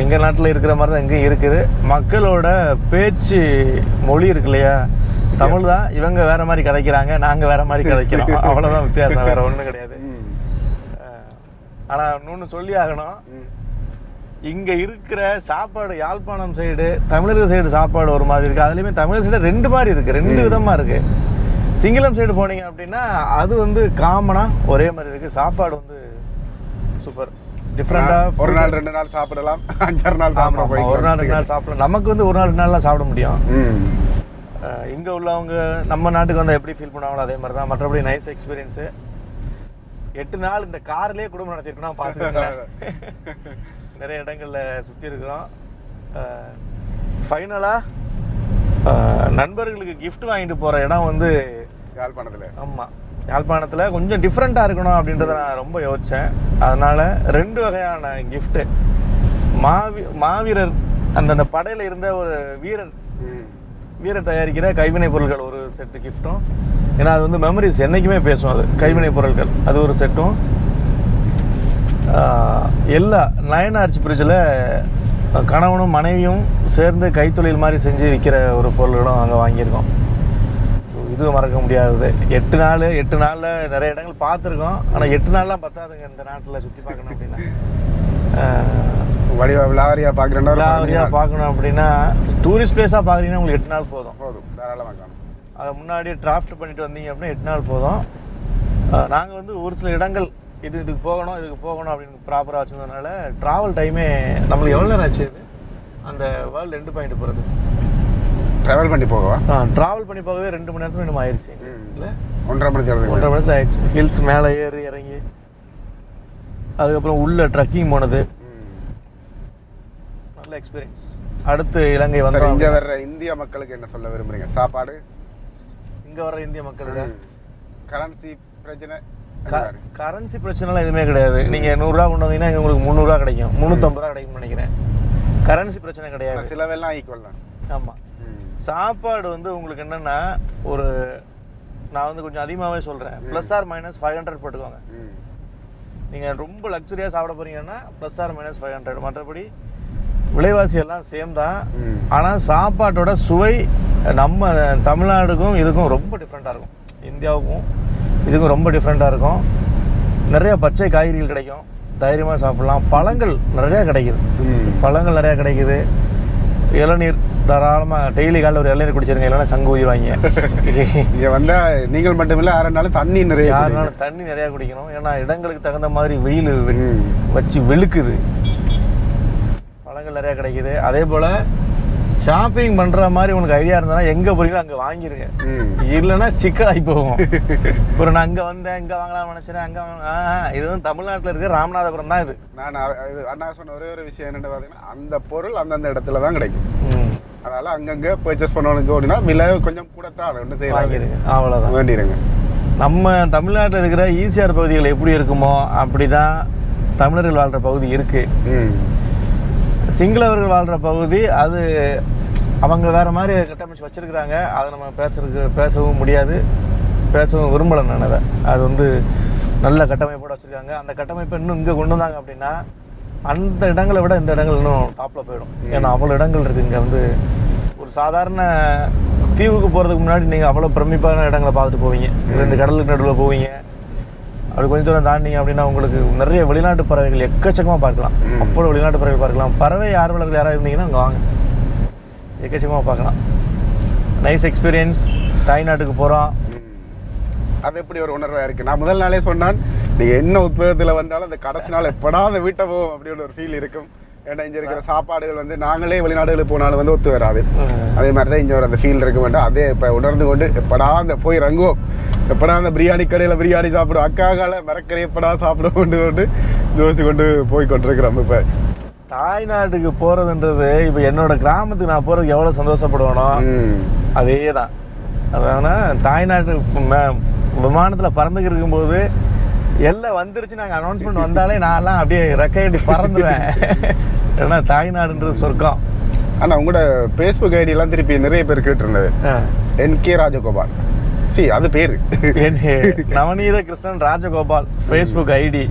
எங்கள் நாட்டில் இருக்கிற மாதிரி தான் எங்கேயும் இருக்குது. மக்களோட பேச்சு மொழி இருக்கு இல்லையா? தமிழ் தான். இவங்க வேற மாதிரி கதைக்கிறாங்க நாங்கள் வேற மாதிரி கதைக்கிறோம். அவ்வளோதான் வித்தியாசம் வேற ஒன்றும் கிடையாது. ஆனால் இன்னொன்று சொல்லி ஆகணும். இங்க இருக்கிற சாப்பாடு யாழ்ப்பாணம் சைடு தமிழர்கள் சைடு சாப்பாடு ஒரு மாதிரி இருக்கு. அதுலயுமே தமிழர் சைடு ரெண்டு மாதிரி இருக்கு. ரெண்டு விதமா இருக்கு. சிங்களம் சைடு போனீங்க அப்படின்னா அது வந்து காமனா ஒரே மாதிரி இருக்கு. சாப்பாடு வந்து சூப்பர் டிஃப்ரெண்டா ஒரு நாள் ரெண்டு நாள் சாப்பிடலாம். அஞ்சாறு நாள் சாப்பிட போய் ஒரு நாள் ரெண்டு நாள் சாப்பிடலாம். நமக்கு வந்து ஒரு நாள் ரெண்டு நாள்லாம் சாப்பிட முடியும். இங்க உள்ளவங்க நம்ம நாட்டுக்கு வந்து எப்படி ஃபீல் பண்ணுவாங்களோ அதே மாதிரி தான் மற்றபடி நைஸ் எக்ஸ்பீரியன்ஸு எட்டு நாள் இந்த கார்லயே குடும்பம் நடத்திருக்கோம் பார்த்துக்கோங்க நிறைய இடங்கள்ல சுற்றி இருக்கிறோம். ஃபைனலாக நண்பர்களுக்கு gift வாங்கிட்டு போகிற இடம் வந்து யாழ்ப்பாணத்துல. ஆமாம் யாழ்ப்பாணத்தில் கொஞ்சம் டிஃப்ரெண்ட்டாக இருக்கணும் அப்படின்றத நான் ரொம்ப யோசித்தேன் அதனால் ரெண்டு வகையான gift. மாவி மாவீரர் அந்தந்த படையில் இருந்த ஒரு வீரர் ம். வீரர் தயாரிக்கிற கைவினை பொருட்கள் ஒரு செட்டு கிஃப்ட்டும் ஏன்னா அது வந்து மெமரிஸ் என்றைக்குமே பேசும் அது. கைவினை பொருட்கள். அது ஒரு செட்டும் எல்லா நயன் ஆர்ச் பிரிட்ஜில் கணவனும் மனைவியும் சேர்ந்து கைத்தொழில் மாதிரி செஞ்சு விற்கிற ஒரு பொருள்களும் அங்கே வாங்கியிருக்கோம். ஸோ இது மறக்க முடியாதது. எட்டு நாள் எட்டு நாளில் நிறைய இடங்கள் பார்த்துருக்கோம். ஆனால் எட்டு நாள்லாம் பத்தாதுங்க இந்த நாட்டில் சுற்றி பார்க்கணும் அப்படின்னா. வடிவ விளாவரியா பார்க்குறேன்னா விலாவரியாக பார்க்கணும் அப்படின்னா டூரிஸ்ட் பிளேஸாக பார்க்குறீங்கன்னா உங்களுக்கு எட்டு நாள் போதும். போதும். தாராளமாக காணும். அதை முன்னாடியே டிராஃப்ட் பண்ணிட்டு வந்தீங்க அப்படின்னா எட்டு நாள் போதும். நாங்கள் வந்து ஒரு சில இடங்கள் இது இதுக்கு போகணும் இதுக்கு போகணும் அப்படின்னு ப்ராப்பராக வச்சுருந்ததுனால ட்ராவல் டைமே நம்மளுக்கு எவ்வளோ நேரம் ஆச்சு இது? அந்த வேர்ல்டு ரெண்டு பாயிண்ட் போகிறது ட்ராவல் பண்ணி போகவா? ட்ராவல் பண்ணி போகவே ரெண்டு மணி நேரத்துல இன்னும் ஆயிடுச்சு இல்லை? ஒன்றரை மணி ஒன்றரை தேவை மணி நேரத்தில் ஆயிடுச்சு ஹில்ஸ் மேலே ஏறி இறங்கி அதுக்கப்புறம் உள்ள ட்ரக்கிங் போனது. நல்ல எக்ஸ்பீரியன்ஸ் அடுத்து இலங்கை சரி வந்தோம். இங்க வர்ற இந்திய மக்களுக்கு என்ன சொல்ல விரும்புறீங்க? சாப்பாடு? இங்கே வர இந்திய மக்களுக்கு? கரன்சி பிரச்சனை? கரன்சி பிரச்சனைலாம் எதுவுமே கிடையாது. நீங்கள் நூறுரூவா கொண்டு வந்தீங்கன்னா உங்களுக்கு முந்நூறுரூவா கிடைக்கும். முந்நூற்றம்பது ரூபா கிடைக்கும்னு நினைக்கிறேன். கரன்சி பிரச்சனை கிடையாது. சிலவெல்லாம் ஈக்குவல் தான். ஆமாம் சாப்பாடு வந்து உங்களுக்கு என்னென்னா ஒரு நான் வந்து கொஞ்சம் அதிகமாகவே சொல்கிறேன் plus or minus five hundred போட்டுக்கோங்க. நீங்கள் ரொம்ப லக்ஸரியாக சாப்பிட போகிறீங்கன்னா plus or minus five hundred மற்றபடி விலைவாசி எல்லாம் சேம் தான். ஆனால் சாப்பாட்டோட சுவை நம்ம தமிழ்நாடுக்கும் இதுக்கும் ரொம்ப டிஃப்ரெண்ட்டாக இருக்கும். இந்தியாவுக்கும் இதுக்கும் ரொம்ப டிஃப்ரெண்ட்டாக இருக்கும். நிறைய பச்சை காய்கறிகள் கிடைக்கும். தைரியமாக சாப்பிடலாம். பழங்கள் நிறையா கிடைக்குது. பழங்கள் நிறையா கிடைக்குது. இளநீர் தாராளமாக டெய்லி காலையில் ஒரு இளநீர் குடிச்சிருங்க. இல்லைன்னா சங்கு ஊதிவாங்க இங்க வந்தா நீங்கள் மட்டுமில்ல யாருனாலும் தண்ணி நிறைய. யாருனாலும் தண்ணி நிறையா குடிக்கணும். ஏன்னா இடங்களுக்கு தகுந்த மாதிரி வெயில். வச்சு வெளுக்குது. பழங்கள் நிறையா கிடைக்குது. அதே போல் ஷாப்பிங் பண்ணுற மாதிரி உனக்கு ஐடியா இருந்தா எங்கே போறீங்களோ அங்கே வாங்கிருங்க. இல்லைன்னா சிக்கலாகி போகும். ஒரு நான் அங்கே வந்தேன் இங்கே வாங்கலாம்னு நினச்சேன் அங்கே இது வந்து தமிழ்நாட்டில் இருக்க ராமநாதபுரம் தான் இது. நான் இது அண்ணா சொன்ன ஒரே ஒரு விஷயம் என்னன்னு பார்த்தீங்கன்னா அந்த பொருள் அந்தந்த இடத்துல தான் கிடைக்கும். அதனால அங்கங்க பர்ச்சேஸ் பண்ணணும் தோடினா விலை கொஞ்சம் கூட தான் ஒன்றும் செய்யலாம் வாங்கிருங்க. அவ்வளோதான் வேண்டிடுங்க நம்ம தமிழ்நாட்டில் இருக்கிற ஈசிஆர் பகுதிகள் எப்படி இருக்குமோ அப்படி தான் தமிழர்கள் வாழ்கிற பகுதி இருக்குது சிங்களவர்கள் வாழ்கிற பகுதி அது அவங்க வேற மாதிரி கட்டமைச்சு வச்சிருக்கிறாங்க. அதை நம்ம பேசுறதுக்கு பேசவும் முடியாது. பேசவும் விரும்பலை நான் அதை. அது வந்து நல்ல கட்டமைப்போட வச்சுருக்காங்க. அந்த கட்டமைப்பை இன்னும் இங்கே கொண்டு வந்தாங்க அப்படின்னா அந்த இடங்களை விட இந்த இடங்கள் இன்னும் டாப்பில் போயிடும். ஏன்னா அவ்வளோ இடங்கள் இருக்குது இங்கே வந்து ஒரு சாதாரண தீவுக்கு போகிறதுக்கு முன்னாடி நீங்கள் அவ்வளோ பிரமிப்பான இடங்களை பார்த்துட்டு போவீங்க. ரெண்டு கடலுக்கு நடுவில் போவீங்க. அப்படி கொஞ்சம் தூரம் தாண்டிங்க அப்படின்னா உங்களுக்கு நிறைய வெளிநாட்டு பறவைகள் எக்கச்சக்கமாக பார்க்கலாம். அவ்வளோ வெளிநாட்டு பறவைகள் பார்க்கலாம். பறவை ஆர்வலர்கள் யாராவது இருந்தீங்கன்னா அங்கே வாங்க. எக்கச்சக்கமாக பார்க்கலாம். நைஸ் எக்ஸ்பீரியன்ஸ் தாய்நாட்டுக்கு போகிறோம். அது எப்படி ஒரு உணர்வா இருக்கு? நான் முதல் நாளே சொன்னான் நீங்க என்ன உத்வேகத்துல வந்தாலும் அந்த கடைசி நாள் எப்படா அந்த வீட்டை போவோம் அப்படின்னு ஒரு ஃபீல் இருக்கும். ஏன்னா இங்க இருக்கிற சாப்பாடுகள் வந்து நாங்களே வெளிநாடுகளுக்கு போனாலும் வந்து ஒத்து வராது அதே மாதிரி தான் இங்க ஒரு அந்த ஃபீல் இருக்க வேண்டாம். அதே இப்போ உணர்ந்து கொண்டு எப்படா அந்த போய் இறங்குவோம். எப்படா அந்த பிரியாணி கடையில் பிரியாணி சாப்பிடுவோம். அக்காக்கால மரக்கறி எப்படா சாப்பிட கொண்டு கொண்டு யோசிச்சு கொண்டு போய் கொண்டிருக்கிறோம் இப்போ. தாய்நாட்டுக்கு போகிறதுன்றது இப்போ என்னோட கிராமத்துக்கு நான் போகிறதுக்கு எவ்வளோ சந்தோஷப்படுவேனோ. அதே தான் அதான் தாய்நாட்டு விமானத்துல பறந்துக்கு இருக்கும்போது எல்லாம் வந்துருச்சு நாங்கள் அனௌன்ஸ்மெண்ட் வந்தாலே நான்லாம் அப்படியே ரெக்கையடி பறந்துடுவேன் ஏன்னா தாய்நாடுன்றது சொர்க்கம். ஆனா உங்களோட ஃபேஸ்புக் ஐடி எல்லாம் திருப்பி நிறைய பேர் கேட்டிருந்தது. N K Rajagopal. சி அது பேரு. Navaneetha Krishnan Rajagopal Facebook ID.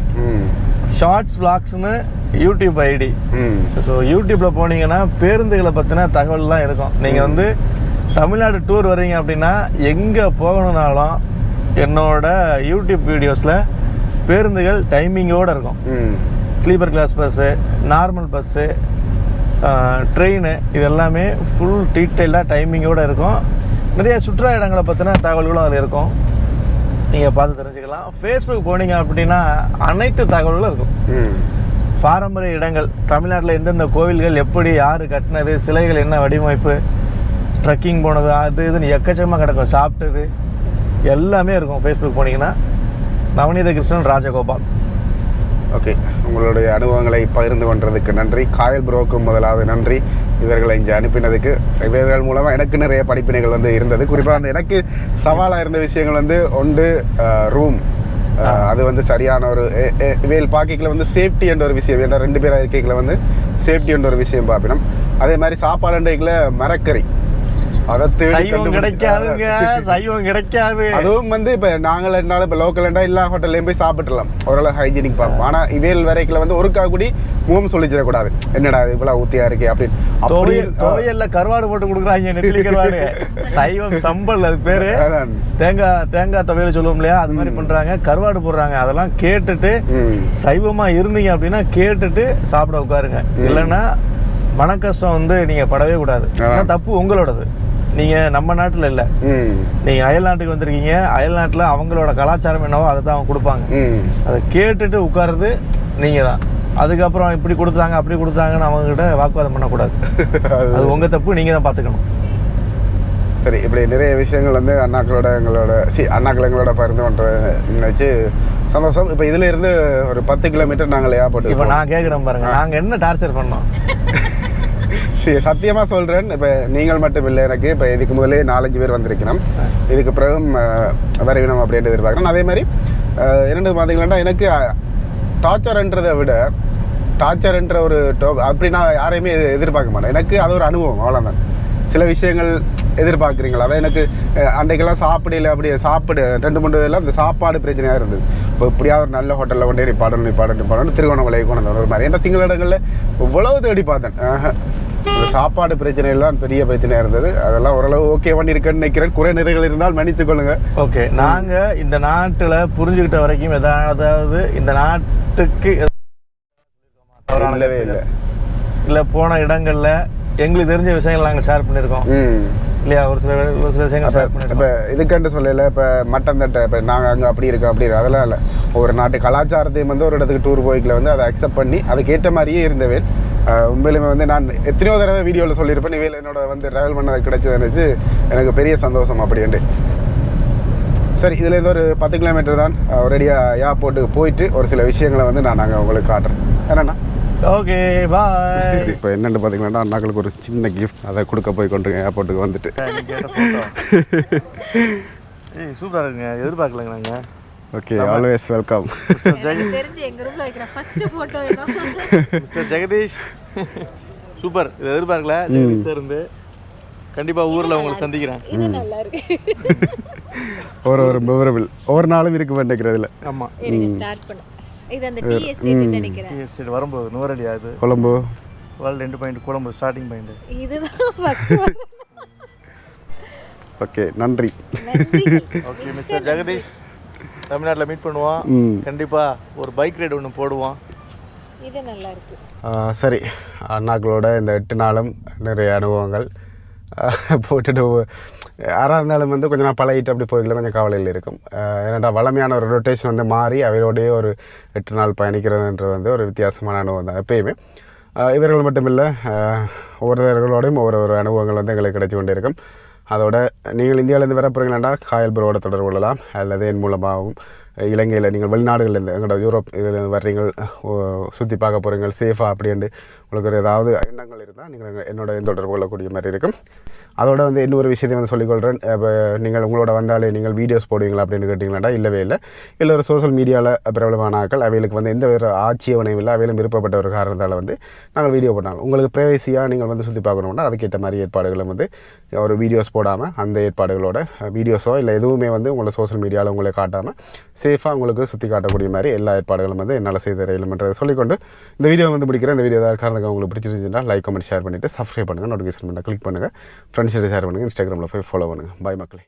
Shorts vlogsனு YouTube ID. So யூடியூப்பில் போனீங்கன்னா பேருந்துகளை பற்றின தகவல்லாம் இருக்கும். நீங்கள் வந்து தமிழ்நாடு டூர் வர்றீங்க அப்படின்னா எங்கே போகணுன்னாலும் என்னோட யூடியூப் வீடியோஸில் பேருந்துகள் டைமிங்கோடு இருக்கும். Sleeper class bus normal bus train இது எல்லாமே ஃபுல் டீட்டெயிலாக டைமிங்கோடு இருக்கும். நிறைய சுற்றுலா இடங்களை பற்றின தகவல்களும் அதில் இருக்கும். நீங்கள் பார்த்து தெரிஞ்சுக்கலாம். ஃபேஸ்புக் போனீங்க அப்படின்னா அனைத்து தகவல்களும் இருக்கும். பாரம்பரிய இடங்கள் தமிழ்நாட்டில் எந்தெந்த கோவில்கள் எப்படி யார் கட்டினது சிலைகள் என்ன வடிவமைப்பு ட்ரெக்கிங் போனது அது இதுன்னு எக்கச்சக்கமாக கிடக்கும். சாப்பிட்டது எல்லாமே இருக்கும் ஃபேஸ்புக் போனீங்கன்னா. நவநீத கிருஷ்ணன் ராஜகோபால். ஓகே. உங்களுடைய அனுபவங்களை பகிர்ந்து கொண்டதுக்கு நன்றி. காயல் ப்ரோக்கும் முதலாவது நன்றி. இவர்களை இங்கே அனுப்பினதுக்கு இவர்கள் மூலமாக எனக்கு நிறைய படிப்பினைகள் வந்து இருந்தது. குறிப்பாக வந்து எனக்கு சவாலாக இருந்த விஷயங்கள் வந்து ஒன்று ரூம் அது வந்து சரியான ஒரு இவையில் பாக்கிக்கில் வந்து சேஃப்டி என்ற ஒரு விஷயம். ஏன்னா ரெண்டு பேராக இருக்கைகளை வந்து சேஃப்டி என்ற ஒரு விஷயம் பார்ப்பினோம் அதே மாதிரி சாப்பாடுன்றதுல மரக்கறி. அதை தேடி சைவம் கிடைக்காதுங்க சைவம் கிடைக்காது. அதுவும் வந்து இப்போ நாங்கள் என்னாலும் இப்போ லோக்கல்ண்டா எல்லா ஹோட்டல்லையும் போய் சாப்பிட்டுலாம் ஓரளவு ஹைஜீனிக் பார்ப்போம் ஆனால் இவேல் வரைக்கும் வந்து ஒருக்கா கூடி முகம் சொல்லிச்சிடக்கூடாது. என்னடா இவ்வளோ ஊத்தியா இருக்கே அப்படின்னு. அப்படி துவையல் துவையல்ல கருவாடு போட்டு கொடுக்குறாங்க நெத்திலி கருவாடு. சைவம் சம்பல் அது பேரு. தேங்காய் தேங்காய் துவையல் சொல்லுவோம் இல்லையா? அது மாதிரி பண்றாங்க கருவாடு போடுறாங்க. அதெல்லாம் கேட்டுட்டு சைவமா இருந்தீங்க அப்படின்னா கேட்டுட்டு சாப்பிட உட்காருங்க. இல்லைன்னா மன கஷ்டம் வந்து நீங்க படவே கூடாது. தப்பு உங்களோடது. நீங்க நம்ம நாட்டுல இல்ல. ம். நீங்க அயல் நாட்டுக்கு வந்திருக்கீங்க அயல் நாட்டுல அவங்களோட கலாச்சாரம் என்னவோ அதை தான் அவங்க கொடுப்பாங்க. அதை கேட்டுட்டு உட்காருறது நீங்க தான். அதுக்கப்புறம் இப்படி கொடுத்தாங்க அப்படி கொடுத்தாங்கன்னு அவங்க கிட்ட வாக்குவாதம் பண்ணக்கூடாது. அது உங்க தப்பு நீங்க தான் பாத்துக்கணும் சரி இப்படி நிறைய விஷயங்கள் வந்து அண்ணாக்களோட எங்களோட சி அண்ணாக்கள் எங்களோட பகிர்ந்து கொண்ட நினைச்சு சந்தோஷம். இப்போ இதுல இருந்து ஒரு பத்து கிலோமீட்டர் நாங்கள் ஏர்போர்ட் இப்ப நான் கேக்குறேன் பாருங்க நாங்க என்ன டார்ச்சர் பண்ணோம்? சரி சத்தியமாக சொல்கிறேன் இப்போ நீங்கள் மட்டும் இல்லை எனக்கு. இப்போ இதுக்கு முதலே நாலஞ்சு பேர் வந்திருக்கணும். இதுக்கு பிறகும் அஹ், வரையணும் அப்படின்ட்டு எதிர்பார்க்கணும். அதே மாதிரி என்னென்னு பார்த்தீங்கன்னா எனக்கு டார்ச்சர்ன்றதை விட டார்ச்சர்ன்ற ஒரு டோ அப்படி நான் யாரையுமே எதிர்பார்க்க மாட்டேன். எனக்கு அது ஒரு அனுபவம் அவ்வளோதான் சில விஷயங்கள் எதிர்பார்க்குறீங்களா? அதான் எனக்கு அன்றைக்கெல்லாம் சாப்பிடல அப்படி சாப்பிடு ரெண்டு மூணு இதெல்லாம் இந்த சாப்பாடு பிரச்சனையாக இருந்தது. இப்போ இப்படியா ஒரு நல்ல ஹோட்டலில் கொண்டு நீ பாடணும் நீ பாடணும் நீ பாடணும் திருவண்ணாமலை கொண்டு வந்த ஒரு மாதிரி. ஏன்னா சிங்கள இடங்களில் இவ்வளவு தேடி பார்த்தேன். இந்த சாப்பாடு பிரச்சனையெல்லாம் பெரிய பிரச்சனையாக இருந்தது. அதெல்லாம் ஓரளவு ஓகே பண்ணியிருக்கேன்னு நினைக்கிறேன். குறை நிறைகள் இருந்தால் மன்னித்துக் கொள்ளுங்க. ஓகே நாங்க இந்த நாட்டுல புரிஞ்சுக்கிட்ட வரைக்கும் எதாவது இந்த நாட்டுக்கு இல்லவே இல்லை. இல்ல போன இடங்கள்ல எங்களுக்கு தெரிஞ்ச விஷயங்கள் நாங்க ஷேர் பண்ணியிருக்கோம். இல்லையா? ஒரு சில ஒரு சில விஷயங்கள் ஷேர் இப்போ பண்ணியிருக்கோம். இதுக்கண்டு சொல்லல இப்போ மட்டன் தட்டை இப்போ நாங்கள் அங்கே அப்படி இருக்கோம் அப்படி இருக்கோம். அதெல்லாம் இல்லை. ஒரு நாட்டு கலாச்சாரத்தையும் வந்து ஒரு இடத்துக்கு டூர் போய்க்கல வந்து அதை அக்செப்ட் பண்ணி அதுக்கேற்ற மாதிரியே இருந்தவேன். ஆஹ் உண்மையிலுமே வந்து நான் எத்தனையோ தடவை வீடியோவில் சொல்லியிருப்பேன். இவையில் என்னோட வந்து ட்ராவல் பண்ணது கிடைச்சது நினச்சி எனக்கு பெரிய சந்தோஷம் அப்படின்ட்டு சரி இதுல இருந்து ஒரு பத்து கிலோமீட்டர் தான் ரெடியாக ஏர்போர்ட்டுக்கு போயிட்டு ஒரு சில விஷயங்களை வந்து நான் நாங்கள் உங்களுக்கு காட்டுறேன். என்னண்ணா ஓகே பாய் இப்போ என்னென்னு பார்த்தீங்கன்னா அண்ணாக்களுக்கு ஒரு சின்ன கிஃப்ட் அதை கொடுக்க போய் கொண்டிருக்கேன் ஏர்போர்ட்டுக்கு வந்துட்டு. ஏய் சூப்பரா இருக்குங்க. எதிர்பார்க்கலங்க நாங்க ஓகே ஆல்வேஸ் வெல்கம் எனக்கு தெரிஞ்சு எங்க ரூம்ல வைக்கிற first photo mister Jagadish super இது எதிர்பார்க்கல? ஜெகதீஷ் இருந்து. கண்டிப்பா ஊர்ல உங்களை சந்திக்கிறேன். இது நல்லா இருக்கு. ஒரு ஒரு மெமரபிள் ஒவ்வொரு நாளும் இருக்கு பண்ணிக்கிறதுல ஆமா. இருங்க ஸ்டார்ட் பண்ண. இது அந்த டீ எஸ்டேட் நினைக்கிறேன். டீ எஸ்டேட் வரும்போது நூறடி ஆகுது. கொழம்பு. வேர்ல்டு ரெண்டு பாயிண்ட் குழம்பு ஸ்டார்டிங் பாயிண்ட் இதுதான் ஃபர்ஸ்ட் ஓகே நன்றி. Okay mister Jagadish. தமிழ்நாட்டில் மீட் பண்ணுவோம். ம். கண்டிப்பா ஒரு பைக் ரைடு ஒன்று போடுவோம். இது நல்லா இருக்கு. சரி. அண்ணாக்களோட இந்த எட்டு நாளும் நிறைய அனுபவங்கள். போட்டுட்டு யாராக இருந்தாலும் வந்து கொஞ்சம் நான் பழகிட்டு அப்படி போய்க்கல கொஞ்சம் கவலையில் இருக்கும். ஏன்னாடா வளமையான ஒரு ரொட்டேஷன் வந்து மாறி அவரோடய ஒரு எட்டு நாள் பயணிக்கிறதுன்றது வந்து ஒரு வித்தியாசமான அனுபவம் தான் எப்பயுமே. இவர்கள் மட்டும் இல்லை ஒவ்வொருவர்களோடையும் ஒவ்வொரு ஒரு அனுபவங்கள் வந்து எங்களுக்கு கிடைச்சி கொண்டே இருக்கும் அதோட நீங்கள் இந்தியாவிலேருந்து வர போகிறீங்களாண்டா காயல் புரோட தொடர்பு கொள்ளலாம் அல்லது என் மூலமாகவும் இலங்கையில் நீங்கள் வெளிநாடுகள்லேருந்து எங்களோட யூரோப் இதில் வர்றீங்க சுற்றி பார்க்க போகிறீங்க சேஃபாக அப்படின்ட்டு உங்களுக்கு ஒரு ஏதாவது எண்ணங்கள் இருந்தால் நீங்கள் என்னோட தொடர்பு கொள்ளக்கூடிய மாதிரி இருக்கும். அதோட வந்து இன்னொரு விஷயத்தையும் வந்து சொல்லிக்கொள்கிறேன் இப்போ நீங்கள் உங்களோட வந்தாலே நீங்கள் வீடியோஸ் போடுவீங்களா அப்படின்னு கேட்டிங்களாடா இல்லவே இல்லை. இல்லை ஒரு சோஷியல் மீடியாவில் பிரபலமான ஆட்கள் அவைகளுக்கு வந்து எந்த ஒரு ஆட்சேபனையும் இல்லை அவையிலும் விருப்பப்பட்ட ஒரு காரணத்தால் வந்து நாங்கள் வீடியோ போட்டாங்க உங்களுக்கு ப்ரைவசியாக நீங்கள் வந்து சுற்றி பார்க்கணும்னா அதுக்கேற்ற மாதிரி ஏற்பாடுகளும் வந்து ஒரு வீடியோஸ் போடாமல் அந்த ஏற்பாடுகளோட வீடியோஸோ இல்லை எதுவுமே வந்து உங்களை சோஷியல் மீடியாவில் உங்களை காட்டாமல் சேஃபாக உங்களுக்கு சுற்றி காட்டக்கூடிய மாதிரி எல்லா ஏற்பாடுகளும் வந்து என்னால் செய்து தரையிலும்ன்றதை சொல்லிக்கொண்டு இந்த வீடியோ வந்து பிடிக்கிறேன் இந்த வீடியோ ஏதாவது காரணத்துக்கு உங்களுக்கு பிடிச்சிருந்துச்சுன்னா லைக் கமெண்ட் ஷேர் பண்ணிவிட்டு சப்ஸ்கிரைப் பண்ணுங்கள் நோட்டிஃபிகேஷன் பண்ணால் கிளிக் பண்ணுங்கள் ஃப்ரெண்ட்ஸ்கிட்ட ஷேர் பண்ணுங்கள் இன்ஸ்டாகிராமில் போய் ஃபாலோ பண்ணுங்கள் பாய் மக்களே.